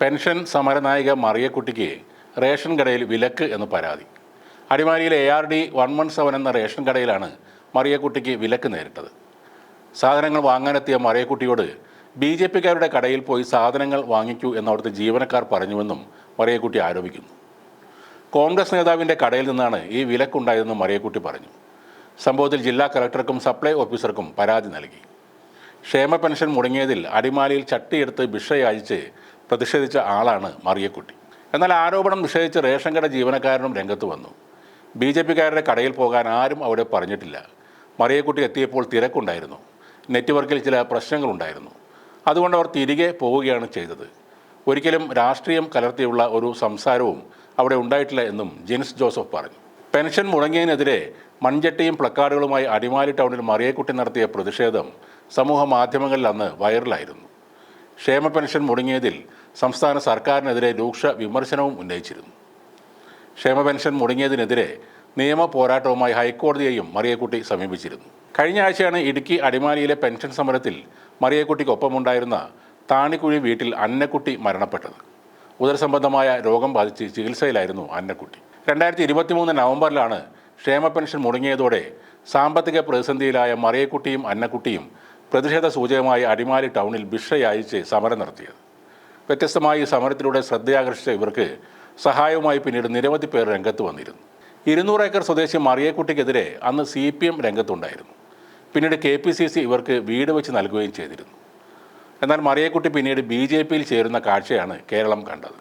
Pension സമരനായിക മറിയക്കുട്ടിക്ക് ration കടയിൽ വിലക്ക് എന്ന് പരാതി. അടിമാലിയിലെ A R D one one seven എന്ന റേഷൻ കടയിലാണ് മറിയക്കുട്ടിക്ക് വിലക്ക് നേരിട്ടത്. സാധനങ്ങൾ വാങ്ങാനെത്തിയ മറിയക്കുട്ടിയോട് ബി ജെ പിക്കാരുടെ കടയിൽ പോയി സാധനങ്ങൾ വാങ്ങിക്കൂ എന്ന് അവിടുത്തെ ജീവനക്കാർ പറഞ്ഞുവെന്നും മറിയക്കുട്ടി ആരോപിക്കുന്നു. കോൺഗ്രസ് നേതാവിന്റെ കടയിൽ നിന്നാണ് ഈ വിലക്കുണ്ടായതെന്ന് മറിയക്കുട്ടി പറഞ്ഞു. സംഭവത്തിൽ ജില്ലാ കളക്ടർക്കും സപ്ലൈ ഓഫീസർക്കും പരാതി നൽകി. ക്ഷേമ പെൻഷൻ മുടങ്ങിയതിൽ അടിമാലിയിൽ ചട്ടിയെടുത്ത് ഭിക്ഷയഴിച്ച് പ്രതിഷേധിച്ച ആളാണ് മറിയക്കുട്ടി. എന്നാൽ ആരോപണം നിഷേധിച്ച് റേഷൻ കട ജീവനക്കാരനും രംഗത്ത് വന്നു. ബി ജെ പിക്കാരുടെ കടയിൽ പോകാൻ ആരും അവിടെ പറഞ്ഞിട്ടില്ല. മറിയക്കുട്ടി എത്തിയപ്പോൾ തിരക്കുണ്ടായിരുന്നു. നെറ്റ്വർക്കിൽ ചില പ്രശ്നങ്ങളുണ്ടായിരുന്നു. അതുകൊണ്ട് അവർ തിരികെ പോവുകയാണ് ചെയ്തത്. ഒരിക്കലും രാഷ്ട്രീയം കലർത്തിയുള്ള ഒരു സംസാരവും അവിടെ ഉണ്ടായിട്ടില്ല എന്നും ജിൻസ് ജോസഫ് പറഞ്ഞു. പെൻഷൻ മുടങ്ങിയതിനെതിരെ മൺചട്ടിയും പ്ലക്കാർഡുകളുമായി അടിമാലി ടൗണിൽ മറിയക്കുട്ടി നടത്തിയ പ്രതിഷേധം സമൂഹ മാധ്യമങ്ങളിൽ അന്ന് വൈറലായിരുന്നു. ക്ഷേമ പെൻഷൻ മുടങ്ങിയതിൽ സംസ്ഥാന സർക്കാരിനെതിരെ രൂക്ഷ വിമർശനവും ഉന്നയിച്ചിരുന്നു. ക്ഷേമ പെൻഷൻ മുടങ്ങിയതിനെതിരെ നിയമ പോരാട്ടവുമായി ഹൈക്കോടതിയെയും മറിയക്കുട്ടി സമീപിച്ചിരുന്നു. കഴിഞ്ഞ ആഴ്ചയാണ് ഇടുക്കി അടിമാലിയിലെ പെൻഷൻ സമരത്തിൽ മറിയക്കുട്ടിക്കൊപ്പമുണ്ടായിരുന്ന താണിക്കുഴി വീട്ടിൽ അന്നക്കുട്ടി മരണപ്പെട്ടത്. ഉദരസംബന്ധമായ രോഗം ബാധിച്ച് ചികിത്സയിലായിരുന്നു അന്നക്കുട്ടി. രണ്ടായിരത്തി ഇരുപത്തിമൂന്ന് നവംബറിലാണ് ക്ഷേമ പെൻഷൻ മുടങ്ങിയതോടെ സാമ്പത്തിക പ്രതിസന്ധിയിലായ മറിയക്കുട്ടിയും അന്നക്കുട്ടിയും പ്രതിഷേധ സൂചകമായി അടിമാലി ടൗണിൽ ഭിക്ഷയയച്ച് സമരം നടത്തിയത്. വ്യത്യസ്തമായി ഈ സമരത്തിലൂടെ ശ്രദ്ധയാകർഷിച്ച ഇവർക്ക് സഹായവുമായി പിന്നീട് നിരവധി പേർ രംഗത്ത് വന്നിരുന്നു. ഇരുന്നൂറ് ഏക്കർ സ്വദേശി മറിയക്കുട്ടിക്കെതിരെ അന്ന് സി പി എം രംഗത്തുണ്ടായിരുന്നു. പിന്നീട് കെ പി സി സി ഇവർക്ക് വീട് വെച്ച് നൽകുകയും ചെയ്തിരുന്നു. എന്നാൽ മറിയക്കുട്ടി പിന്നീട് ബി ജെ പിയിൽ ചേരുന്ന കാഴ്ചയാണ് കേരളം കണ്ടത്.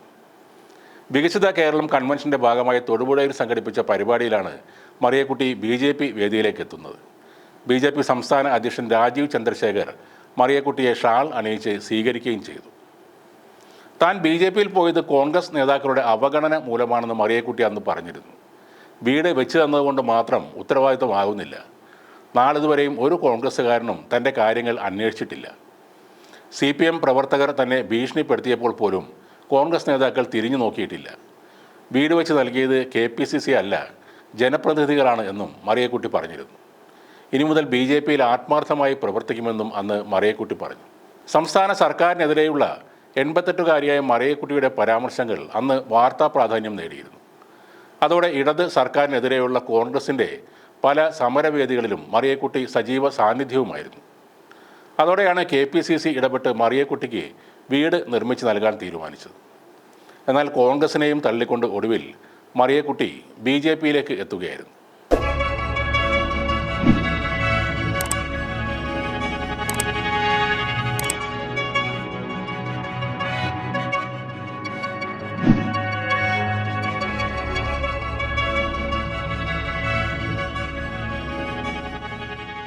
വികസിത കേരളം കൺവെൻഷന്റെ ഭാഗമായി തൊടുപുഴയിൽ സംഘടിപ്പിച്ച പരിപാടിയിലാണ് മറിയക്കുട്ടി ബി ജെ പി വേദിയിലേക്ക് എത്തുന്നത്. ബി ജെ പി സംസ്ഥാന അധ്യക്ഷൻ രാജീവ് ചന്ദ്രശേഖർ മറിയക്കുട്ടിയെ ഷാൾ അണിയിച്ച് സ്വീകരിക്കുകയും ചെയ്തു. താൻ ബി ജെ പിയിൽ പോയത് കോൺഗ്രസ് നേതാക്കളുടെ അവഗണന മൂലമാണെന്ന് മറിയക്കുട്ടി അന്ന് പറഞ്ഞിരുന്നു. വീട് വെച്ച് തന്നതുകൊണ്ട് മാത്രം ഉത്തരവാദിത്തമാകുന്നില്ല നാളിതുവരെയും ഒരു കോൺഗ്രസ്സുകാരനും തന്റെ കാര്യങ്ങൾ അന്വേഷിച്ചിട്ടില്ല. സി പി എം പ്രവർത്തകർ തന്നെ ഭീഷണിപ്പെടുത്തിയപ്പോൾ പോലും കോൺഗ്രസ് നേതാക്കൾ തിരിഞ്ഞു നോക്കിയിട്ടില്ല. വീട് വെച്ച് നൽകിയത് കെ പി സി സി അല്ല ജനപ്രതിനിധികളാണ് എന്നും മറിയക്കുട്ടി പറഞ്ഞിരുന്നു. ഇനി മുതൽ ബി ജെ പിയിൽ ആത്മാർത്ഥമായി പ്രവർത്തിക്കുമെന്നും അന്ന് മറിയക്കുട്ടി പറഞ്ഞു. സംസ്ഥാന സർക്കാരിനെതിരെയുള്ള എൺപത്തെട്ടുകാരിയായ മറിയക്കുട്ടിയുടെ പരാമർശങ്ങൾ അന്ന് വാർത്താ പ്രാധാന്യം നേടിയിരുന്നു. അതോടെ ഇടത് സർക്കാരിനെതിരെയുള്ള കോൺഗ്രസിന്റെ പല സമരവേദികളിലും മറിയക്കുട്ടി സജീവ സാന്നിധ്യവുമായിരുന്നു. അതോടെയാണ് കെ പി സി സി ഇടപെട്ട് മറിയക്കുട്ടിക്ക് വീട് നിർമ്മിച്ച് നൽകാൻ തീരുമാനിച്ചത്. എന്നാൽ കോൺഗ്രസിനെയും തള്ളിക്കൊണ്ട് ഒടുവിൽ മറിയക്കുട്ടി ബി ജെ പിയിലേക്ക് എത്തുകയായിരുന്നു.